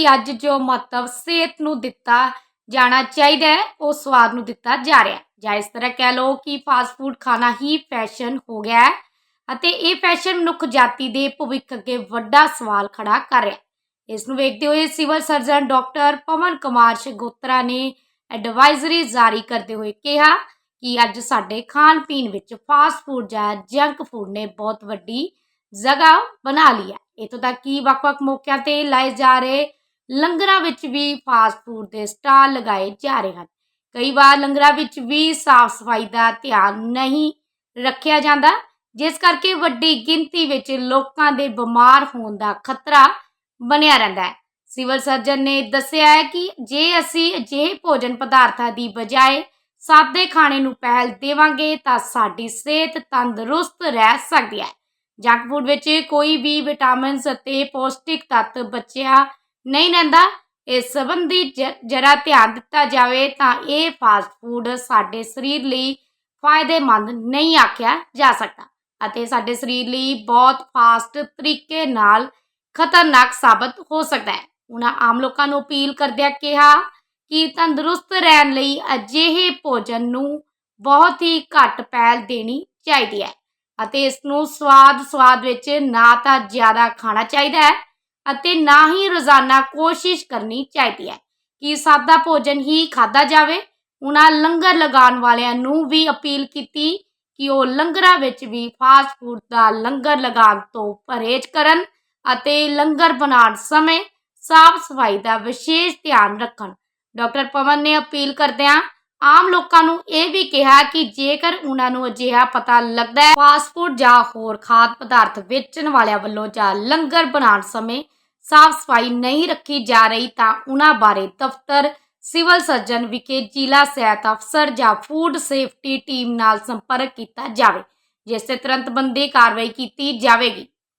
ਕਿ ਅੱਜ ਜੋ ਮਹੱਤਵ ਸਿਹਤ ਨੂੰ ਦਿੱਤਾ ਜਾਣਾ ਚਾਹੀਦਾ ਹੈ, ਉਹ ਸਵਾਦ ਨੂੰ ਦਿੱਤਾ ਜਾ ਰਿਹਾ ਹੈ। ਜਾਂ ਇਸ ਤਰ੍ਹਾਂ ਕਹਿ ਲਓ ਕਿ ਫਾਸਟ ਫੂਡ ਖਾਣਾ ਹੀ ਫੈਸ਼ਨ ਹੋ ਗਿਆ ਹੈ ਅਤੇ ਇਹ ਫੈਸ਼ਨ ਮਨੁੱਖ ਜਾਤੀ ਦੇ ਭਵਿੱਖ ਅੱਗੇ ਵੱਡਾ ਸਵਾਲ ਖੜਾ ਕਰ ਰਿਹਾ ਹੈ। ਇਸ ਨੂੰ ਵੇਖਦੇ ਹੋਏ civil surgeon doctor Pawan Kumar Shagotra ਨੇ ਐਡਵਾਈਜ਼ਰੀ ਜਾਰੀ ਕਰਦੇ ਹੋਏ ਕਿਹਾ ਕਿ ਅੱਜ ਸਾਡੇ ਖਾਣ ਪੀਣ ਵਿੱਚ ਫਾਸਟ ਫੂਡ ਜਾਂ ਜੰਕ ਫੂਡ ਨੇ ਬਹੁਤ ਵੱਡੀ ਜਗ੍ਹਾ ਬਣਾ ਲਈ ਹੈ। ਇਥੋਂ ਤੱਕ ਕਿ ਵੱਖ-ਵੱਖ ਮੌਕਿਆਂ ਤੇ ਲਾਏ ਜਾ ਰਹੇ ਲੰਗਰਾਂ ਵਿੱਚ ਵੀ ਫਾਸਟ ਫੂਡ ਦੇ ਸਟਾਲ ਲਗਾਏ ਜਾ ਰਹੇ ਹਨ। ਕਈ ਵਾਰ ਲੰਗਰਾਂ ਵਿੱਚ ਵੀ ਸਾਫ਼ ਸਫ਼ਾਈ ਦਾ ਧਿਆਨ ਨਹੀਂ ਰੱਖਿਆ ਜਾਂਦਾ, ਜਿਸ ਕਰਕੇ ਵੱਡੀ ਗਿਣਤੀ ਵਿੱਚ ਲੋਕਾਂ ਦੇ ਬਿਮਾਰ ਹੋਣ ਦਾ ਖਤਰਾ ਬਣਿਆ ਰਹਿੰਦਾ ਹੈ। ਸਿਵਲ ਸਰਜਨ ਨੇ ਦੱਸਿਆ ਹੈ ਕਿ ਜੇ ਅਸੀਂ ਅਜਿਹੇ ਭੋਜਨ ਪਦਾਰਥਾਂ ਦੀ ਬਜਾਏ ਸਾਦੇ ਖਾਣੇ ਨੂੰ ਪਹਿਲ ਦੇਵਾਂਗੇ, ਤਾਂ ਸਾਡੀ ਸਿਹਤ ਤੰਦਰੁਸਤ ਰਹਿ ਸਕਦੀ ਹੈ। ਜੰਕ ਫੂਡ ਵਿੱਚ ਕੋਈ ਵੀ ਵਿਟਾਮਿਨਸ ਅਤੇ ਪੌਸ਼ਟਿਕ ਤੱਤ ਬੱਚਿਆਂ ਨਹੀਂ ਰਹਿੰਦਾ ਇਸ ਸੰਬੰਧੀ ਜ- ਜਰਾ ਧਿਆਨ ਦਿੱਤਾ ਜਾਵੇ ਤਾਂ ਇਹ ਫਾਸਟ ਫੂਡ ਸਾਡੇ ਸਰੀਰ ਲਈ ਫਾਇਦੇਮੰਦ ਨਹੀਂ ਆਖਿਆ ਜਾ ਸਕਦਾ ਅਤੇ ਸਾਡੇ ਸਰੀਰ ਲਈ ਬਹੁਤ ਫਾਸਟ ਤਰੀਕੇ ਨਾਲ ਖਤਰਨਾਕ ਸਾਬਤ ਹੋ ਸਕਦਾ ਹੈ। ਉਹਨਾਂ ਆਮ ਲੋਕਾਂ ਨੂੰ ਅਪੀਲ ਕਰਦਿਆਂ ਕਿਹਾ ਕਿ ਤੰਦਰੁਸਤ ਰਹਿਣ ਲਈ ਅਜਿਹੇ ਭੋਜਨ ਨੂੰ ਬਹੁਤ ਹੀ ਘੱਟ ਪਹਿਲ ਦੇਣੀ ਚਾਹੀਦੀ ਹੈ ਅਤੇ ਇਸ ਨੂੰ ਸਵਾਦ ਸਵਾਦ ਵਿੱਚ ਨਾ ਤਾਂ ਜ਼ਿਆਦਾ ਖਾਣਾ ਚਾਹੀਦਾ ਹੈ। ਅਤੇ ਨਾ ਹੀ ਰੋਜ਼ਾਨਾ ਕੋਸ਼ਿਸ਼ ਕਰਨੀ ਚਾਹੀਦੀ ਹੈ ਕਿ ਸਾਦਾ ਭੋਜਨ ਹੀ ਖਾਦਾ ਜਾਵੇ। ਉਹਨਾਂ ਲੰਗਰ ਲਗਾਉਣ ਵਾਲਿਆਂ ਨੂੰ ਵੀ ਅਪੀਲ ਕੀਤੀ ਕਿ ਉਹ ਲੰਗਰਾਂ ਵਿੱਚ ਵੀ ਫਾਸਟ ਫੂਡ ਦਾ ਲੰਗਰ ਲਗਾਉਣ ਤੋਂ ਪਰਹੇਜ਼ ਕਰਨ ਅਤੇ ਲੰਗਰ ਬਣਾਉਣ ਸਮੇਂ ਸਾਫ਼ ਸਫ਼ਾਈ ਦਾ ਵਿਸ਼ੇਸ਼ ਧਿਆਨ ਰੱਖਣ। ਡਾਕਟਰ ਪਵਨ ਨੇ ਅਪੀਲ ਕਰਦਿਆਂ ਆਮ ਲੋਕਾਂ ਨੂੰ ਇਹ ਵੀ ਕਿਹਾ ਕਿ ਜੇਕਰ ਉਹਨਾਂ ਨੂੰ ਅਜਿਹਾ ਪਤਾ ਲੱਗਦਾ ਹੈ ਫਾਸਟ ਜਾਂ ਹੋਰ ਖਾਦ ਪਦਾਰਥ ਵੇਚਣ ਵਾਲਿਆਂ ਵੱਲੋਂ ਜਾਂ ਲੰਗਰ ਬਣਾਉਣ ਸਮੇਂ ਸਾਫ਼ ਸਫ਼ਾਈ ਨਹੀਂ ਰੱਖੀ ਜਾ ਰਹੀ ਤਾਂ ਉਹਨਾਂ ਬਾਰੇ ਦਫ਼ਤਰ, ਸਿਵਲ ਸਰਜਨ ਵਿਖੇ ਜ਼ਿਲ੍ਹਾ ਸਿਹਤ ਅਫਸਰ ਜਾਂ ਫੂਡ ਸੇਫਟੀ ਟੀਮ ਨਾਲ ਸੰਪਰਕ ਕੀਤਾ ਜਾਵੇ, ਜਿਸ ਤੇ ਤੁਰੰਤ ਬੰਦੀ ਕਾਰਵਾਈ ਕੀਤੀ ਜਾਵੇਗੀ।